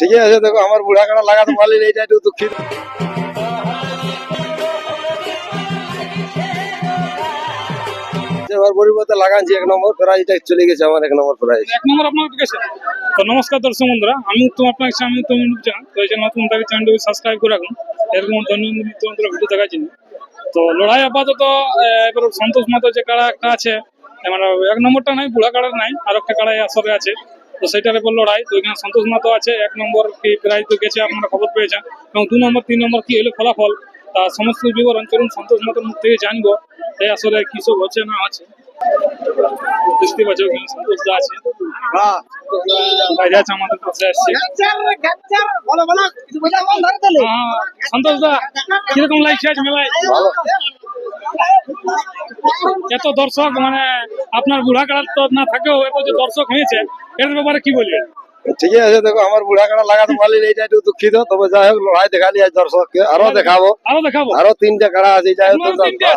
ঠিকই আছে, দেখো, আমার বুড়া কাটা লাগাতে পারলি এইটা একটু দুঃখিত। পরিবর্তে এক নম্বর চলে গেছে আমার এক নম্বর এক নম্বর আপনার তো নমস্কার আমি আপনার তো নতুন চ্যানেলটি সাবস্ক্রাইব এরকম দৈনন্দিন ভিডিও তো লড়াই আপাতত সন্তোষ মাতা যে কাড়া একটা আছে মানে এক নম্বরটা নাই, বুড়া কাড়ার নাই, আর একটা কাড়াই আসরে আছে। তো সেটার উপর লড়াই তো এখানে সন্তোষ মাতা আছে, এক নম্বর কি প্রাইজ তো গেছে, আপনারা খবর পেয়েছেন। এবং দু নম্বর, তিন নম্বর কি হলো ফলাফল? তা সমস্ত বিবরণ চলুন সন্তোষ মাতার মুখ থেকে জানব এই আসলে কি সব হচ্ছে না আছে। বুঝতে আছে আসছে। সন্তোষ দা, কীরকম লাগছে আজ মেলায়? এত দর্শক মানে আপনার বুড়া কাড়ার তো না থাকেও এত যে দর্শক হয়েছে এর ব্যাপারে কি বলবেন? ঠিকই আছে দেখো আমার বুড়া কাটা লাগাতে পারলি এইটা একটু দুঃখিত তবে যাই হোক লড়াই দেখালি আজ দর্শককে আরও দেখাবো। আরও দেখাবো? আরও তিনটে কাড়া আছে যাই হোক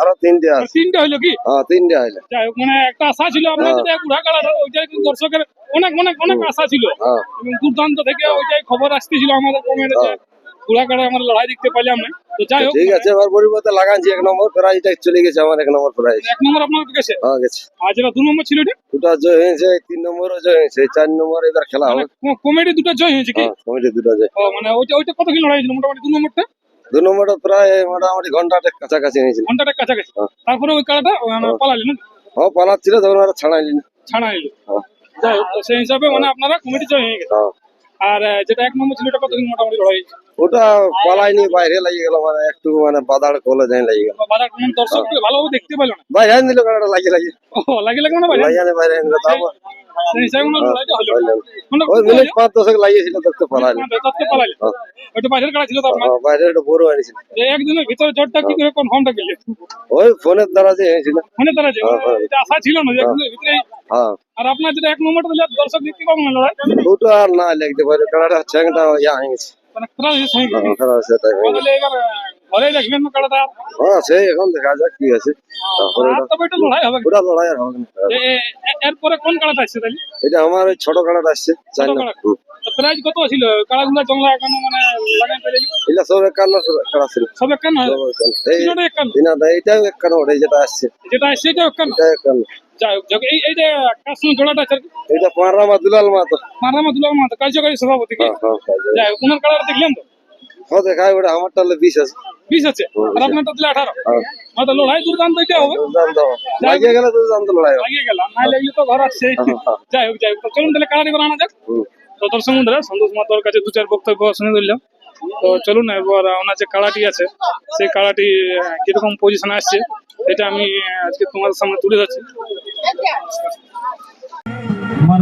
আরও তিনটে? আছে। তিনটা হইল কি? হ্যাঁ তিনটে হইলে। যাই হোক মানে একটা আশা ছিল আপনার হ্যাঁ। যেটা বুড়া কাড়াটা ওইটাই কিন্তু দর্শকের অনেক অনেক অনেক আশা ছিল। হ্যাঁ। এবং দুর্দান্ত থেকে ওইটাই খবর আসতেছিল আমাদের কমেন্টে যে বুড়া কাড়া আমরা লড়াই দেখতে পাইলাম না। ঠিক আছে এবার পরিবর্তে লাগাচ্ছি এক নম্বর প্রাইজটা চলে গেছে আমার এক নম্বর প্রাইজ এক নম্বর আপনার গেছে হ্যাঁ গেছে। আর যেটা দু নম্বর ছিল এটা? দুটা জয় হয়েছে তিন নম্বরও জয় হয়েছে চার নম্বর এবার খেলা হবে। কমেডি দুটো জয় হয়েছে কি? হ্যাঁ দুটা জয়। মানে ওইটা ওইটা কত কি লড়াই হয়েছিল মোটামুটি দু নম্বরটা? দু নম্বরটা প্রায় মোটামুটি ঘন্টাটা কাছাকাছি হয়েছিল। ঘন্টাটা কাছাকাছি। হ্যাঁ। তারপরে ওই মানে হ্যাঁ। পালালি না? হ্যাঁ পালাচ্ছিল তখন আর ছাড়াইলি না। যাই হোক সেই হিসাবে মানে আপনারা কমিটি জয় হয়ে গেছে। আর যেটা এক নম্বর ছিল ওটা কতদিন মোটামুটি লড়াই হয়েছে? ওটা পালাইনি বাইরে লাগিয়ে গেল মানে একটু মানে বাদার কলে যাই লাগিয়ে গেল। বাজার কোন দর্শক ভালোভাবে দেখতে পেল না। বাইরে আনি দিল কাটাটা লাগিয়ে লাগিয়ে। ও লাগে লাগে মানে লাগিয়ে আনি বাইরে আনি তারপর ওই মিনিট পাঁচ দশক লাগিয়েছিল দেখতে পালাইনি। হ্যাঁ। ছিল তো আপনার হ্যাঁ, বাইরে একটা বড় আনিছিল একদিনের ভিতরে জটটা কি করে কনফার্মটা পেলে? ওই ফোনের দ্বারা যে হয়েছিল। হ্যাঁ, হ্যাঁ। আশা ছিল না যে ভিতরে হ্যাঁ। আর আপনার যেটা এক নম্বরটা দর্শক দেখতে পাবো না লড়াই? ওটা আর না লাগতে পারে। কাটাটা ঠ্যাংটা ইয়া হয়ে গেছে। মানে হয়ে হ্যাঁ, ঘরে দেখবেন কাড়াটা এখন দেখা যাক কি আছে। এটা- লড়াই হবে। ওটা লড়াই আর হবে না। এ- এ- এ- এরপরে কোন কাড়াটা আসছে তাহলে? এটা আমার ছোট কাটাটা আসছে চার কাড়া? প্রাইস কত ছিল? কাড়াগুলো জংলা এখনও মানে লাগাই এটা সব একান্ন কাটা ছিল? সব একান্ন? সব একান্ন। এই তিনটা দিনা একান্ন ওটাই যেটা আসছে। যেটা আসছে এটা একান্ন? এটা একান্ন। যাই হোক যাক, এই এই যে কাশ্মীর জোড়াটা এটা পাঁড়ামা দুলাল মাতো মারামা দুলার মাথা কার্যকারী সভাপতি হ্যাঁ হ্যাঁ যাই ওনার কাড়াটা দেখলেন তো? হ্যাঁ দেখায় ওটা আমারটা হলে বিশ আছে। বিশ আছে? আর আপনারটা দিলে আঠারো। হ্যাঁ। তো লড়াই দুর্দান্ত এটা হবে। লাগিয়ে গেলে দুর্দান্ত লড়াই লাগিয়ে গেলাম না লাগলে তো ঘর আসছে। যাই হোক যাই হোক চলুন তাহলে কাড়াটি করে আনা যাক। তো দর্শক সন্তোষ মাতোর কাছে দু চার বক্তব্য শুনে দিলাম তো চলুন এবার ওনার যে কাড়াটি আছে সেই কাড়াটি কীরকম পজিশনে আসছে এটা আমি আজকে তোমাদের সামনে তুলে ধরছি। আচ্ছা। আমার